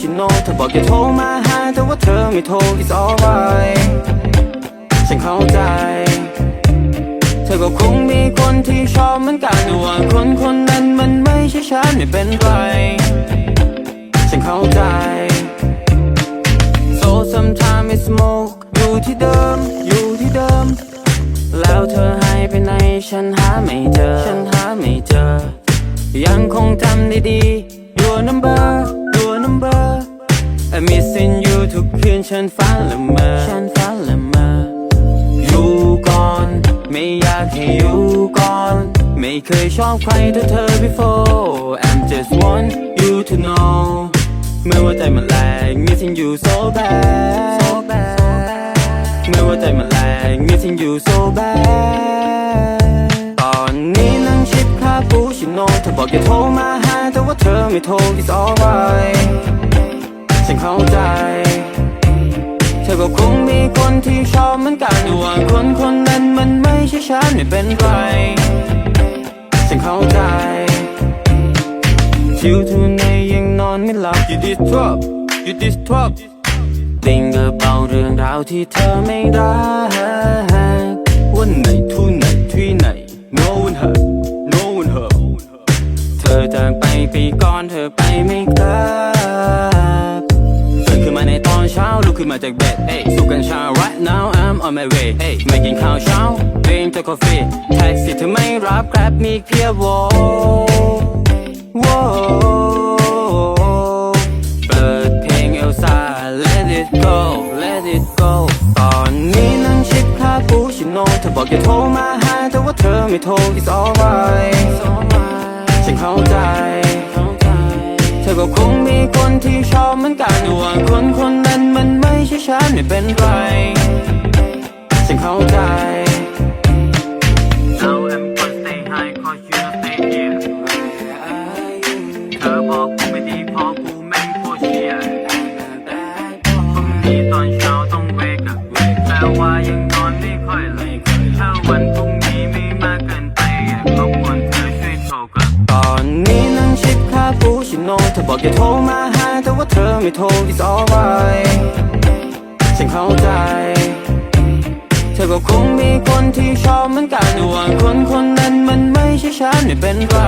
เธอบอกจะโทรมาหาแต่ว่าเธอไม่โทร it's alright ฉันเข้าใจ เธอก็คงมีคนที่ชอบเหมือนกันแต่ว่าคนคนนั้นมันไม่ใช่ฉันไม่เป็นไร ฉันเข้าใจ so sometimes it's smoke อยู่ที่เดิม อยู่ที่เดิม แล้วเธอหายไปไหนฉันหาไม่เจอ ฉันหาไม่เจอ ยังคงจำได้ดี your number missing you ทุกคืนฉันฝันละเมอฉันฝันละเมออยู่ก่อน ไม่อยากให้อยู่ก่อน ไม่เคยชอบใครเท่าเธอ before I'm just want you to know เมื่อว่าใจมันแรง missing you so bad so bad เมื่อว่าใจมันแรง missing you so bad ตอนนี้นั่งชิดคาปูชิโน่เธอบอกอย่าโทรมาหาแต่ว่าเธอไม่โทร it's alright เข้าใจ เธอก็คงมีคนที่ชอบเหมือนกันแต่ว่าคนคนนั้นมันไม่ใช่ฉันไม่เป็นไร ฉันเข้าใจชิวทุนในยังนอนไม่หลับ You disturb You disturb ติงกับเบาเรื่องราวที่เธอไม่รักวันไหนทุนไหนที่ไหน No one heard No one heard เธอจากไปปีก่อนเธอไปไม่ ขึ้นมาจากเบดเฮ้ยสูบกัญชา right now I'm on my way เฮ้ยไม่กินข้าวเช้าดื่มแต่กาแฟแท็กซี่เธอไม่รับแกร็บมีเพียบโวโวเปิดเพลงเอลซ่า let it go let it go ตอนนี้นั่งชิดคาปูชิโน่เธอบอกอย่าโทรมาหาแต่ว่าเธอไม่โทร it's alright ฉันเข้าใจเธอก็คงมีคนที่ชอบเหมือนกันแต่ว่าคนคนนั้นมันไม่ ใช่ฉันไม่เป็นไรฉันเข้าใจ Now I'm gonna stay high cause you stay here เธอบอกกูไม่ดีเพอกูแม่งโคตรเชี่ยพรุ่งนี้ตอนเช้าต้องเวกอะแต่ว่ายังนอนไม่ค่อยหลับถ้าวันพรุ่งนี้ไม่มากเกินไปอะรบกวนเธอช่วยโทรกลับตอนนี้นั่งชิดคาปูชิโน่เธอบอกอย่าโทรมาหาแต่ว่าเธอไม่โทร it's alright ฉันเข้าใจ เธอก็คงมีคนที่ชอบเหมือนกันแต่ว่าคนคนนั้นมันไม่ใช่ฉันไม่เป็นไร